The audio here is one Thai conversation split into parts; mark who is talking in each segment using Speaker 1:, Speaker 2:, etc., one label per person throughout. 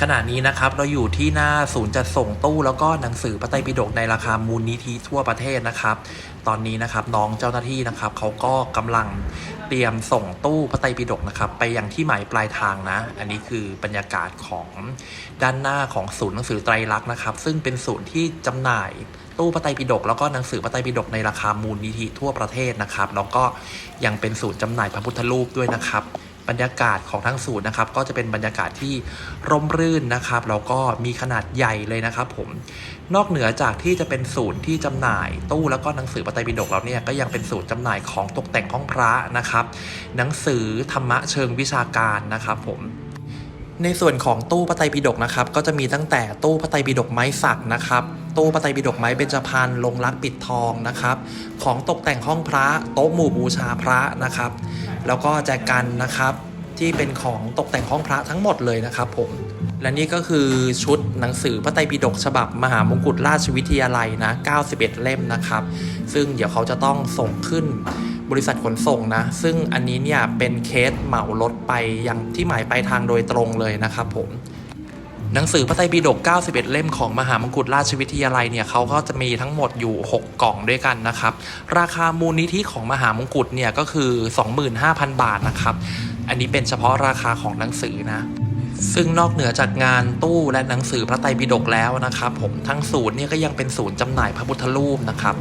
Speaker 1: ขณะนี้นะครับเราอยู่ที่หน้าศูนย์จัดส่งตู้แล้วก็หนังสือพระไตรปิฎกในราคามูลนิธิทั่วประเทศนะครับ ตอนนี้นะครับน้องเจ้าหน้าที่นะครับเขาก็กำลังเตรียมส่งตู้พระไตรปิฎกนะครับไปยังที่หมายปลายทางนะ อันนี้คือบรรยากาศของด้านหน้าของศูนย์หนังสือไตรลักษณ์นะครับ ซึ่งเป็นศูนย์ที่จำหน่ายตู้พระไตรปิฎกแล้วก็หนังสือพระไตรปิฎกในราคามูลนิธิทั่วประเทศนะครับ แล้วก็ยังเป็นศูนย์จำหน่ายพระพุทธรูปด้วยนะครับ บรรยากาศของทั้งศูนย์นะครับ ก็จะเป็นบรรยากาศที่ร่มรื่นนะครับแล้วก็มีขนาดใหญ่เลยนะครับ ผมนอกเหนือจากที่จะเป็นศูนย์ที่จำหน่าย ตู้แล้วก็หนังสือพระไตรปิฎกแล้วเนี่ยก็ยังเป็นศูนย์จำหน่ายของตกแต่งห้องพระนะครับ หนังสือธรรมะเชิงวิชาการนะครับ ผมในส่วนของตู้พระไตรปิฎกนะครับ ก็จะมีตั้งแต่ตู้พระไตรปิฎกไม้สักนะครับ ตู้พระไตรปิฎกไม้เบญจพรรณลงรักปิดทองนะครับ ของตกแต่งห้องพระโต๊ะหมู่บูชาพระนะครับ แล้วก็แจกันนะครับที่เป็นของตกแต่งห้องพระทั้งหมดเลยนะครับผมและนี่ก็คือชุดหนังสือพระไตรปิฎกฉบับมหามงกุฎราชวิทยาลัยนะ 91 เล่มนะครับ ซึ่งเดี๋ยวเขาจะต้องส่งขึ้นบริษัทขนส่งนะ ซึ่งอันนี้เนี่ยเป็นเคสเหมารถไปยังที่หมายปลายทางโดยตรงเลยนะครับผม หนังสือพระไตรปิฎก91 เล่มของมหามงกุฎราชวิทยาลัยเนี่ยเขาก็จะมีทั้งหมดอยู่ 6 กล่องด้วยกันนะครับ ราคามูลนิธิของมหามงกุฎเนี่ยก็คือ 25,000 บาทนะครับ อันนี้เป็นเฉพาะราคาของหนังสือนะซึ่งนอกเหนือจากงานตู้และหนังสือพระไตรปิฎกแล้วนะครับ ผมทั้งศูนย์เนี่ยก็ยังเป็นศูนย์จำหน่ายพระพุทธรูปนะครับ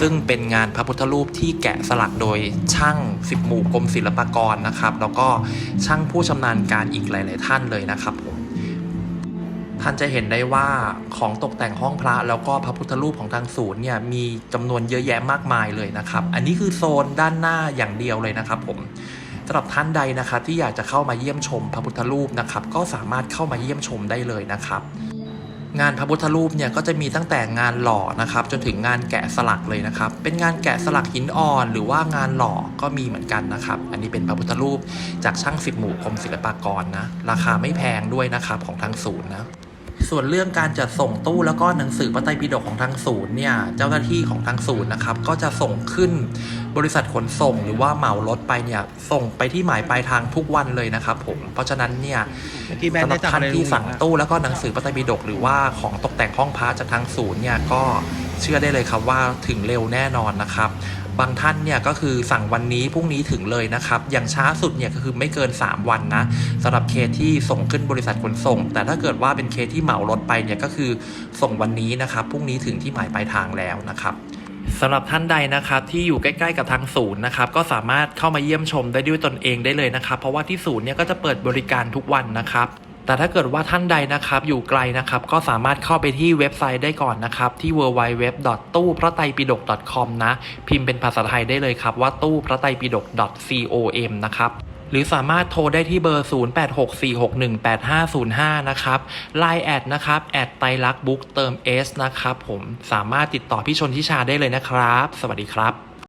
Speaker 1: ซึ่งเป็นงานพระพุทธรูปที่แกะสลักโดยช่างสิบหมู่กรมศิลปากรนะครับ แล้วก็ช่างผู้ชำนาญการอีกหลาย ๆ ท่านเลยนะครับผม ท่านจะเห็นได้ว่าของตกแต่งห้องพระแล้วก็พระพุทธรูปของทางศูนย์เนี่ยมีจำนวนเยอะแยะมากมายเลยนะครับ อันนี้คือโซนด้านหน้าอย่างเดียวเลยนะครับผมสำหรับท่านใดนะครับที่อยากจะเข้ามาเยี่ยมชมพระพุทธรูปนะครับก็สามารถเข้ามาเยี่ยมชมได้เลยนะครับงานพระพุทธรูปเนี่ยก็จะมีตั้งแต่งานหล่อนะครับจนถึงงานแกะสลักเลยนะครับ เป็นงานแกะสลักหินอ่อน หรือว่างานหล่อก็มีเหมือนกันนะครับ อันนี้เป็นพระพุทธรูปจากช่างสิบหมู่กรมศิลปากรนะ ราคาไม่แพงด้วยนะครับของทางศูนย์นะ ส่วนเรื่องการจัดส่งตู้แล้วก็หนังสือพระไตรปิฎกของทางศูนย์เนี่ยเจ้าหน้าที่ของทางศูนย์นะครับก็จะส่งขึ้นบริษัทขนส่งหรือว่าเหมารถไปเนี่ยส่งไปที่หมายปลายทางทุกวันเลยนะครับผมเพราะฉะนั้นเนี่ยสำหรับท่านที่สั่งตู้แล้วก็หนังสือพระไตรปิฎกหรือว่าของตกแต่งห้องพระจากทางศูนย์เนี่ยก็เชื่อได้เลยครับว่าถึงเร็วแน่นอนนะครับ บางท่านเนี่ยก็คือสั่งวันนี้พรุ่งนี้ถึงเลยนะครับ อย่างช้าสุดเนี่ยก็คือไม่เกิน 3 วันนะสำหรับเคสที่ส่งขึ้นบริษัทขนส่ง แต่ถ้าเกิดว่าเป็นเคสที่เหมารถไปเนี่ยก็คือส่งวันนี้นะครับพรุ่งนี้ถึงที่หมายปลายทางแล้วนะครับสำหรับท่านใดนะครับที่อยู่ใกล้ๆกับทางศูนย์นะครับก็สามารถเข้ามาเยี่ยมชมได้ด้วยตนเองได้เลยนะครับ เพราะว่าที่ศูนย์เนี่ยก็จะเปิดบริการทุกวันนะครับ แต่ถ้าเกิดว่าท่านใดนะครับอยู่ไกลนะครับก็สามารถเข้าไปที่เว็บไซต์ได้ก่อนนะครับที่ www. ตู้พระไตรปิฎก .com นะพิมพ์เป็นภาษาไทยได้เลยครับว่าตู้พระไตรปิฎก .com นะครับหรือสามารถโทรได้ที่เบอร์ 0864618505 นะครับ Line แอดนะครับ แอดไตรลักษณ์บุ๊กเติม S นะครับผม สามารถติดต่อพี่ชนทิชาได้เลยนะครับ สวัสดีครับ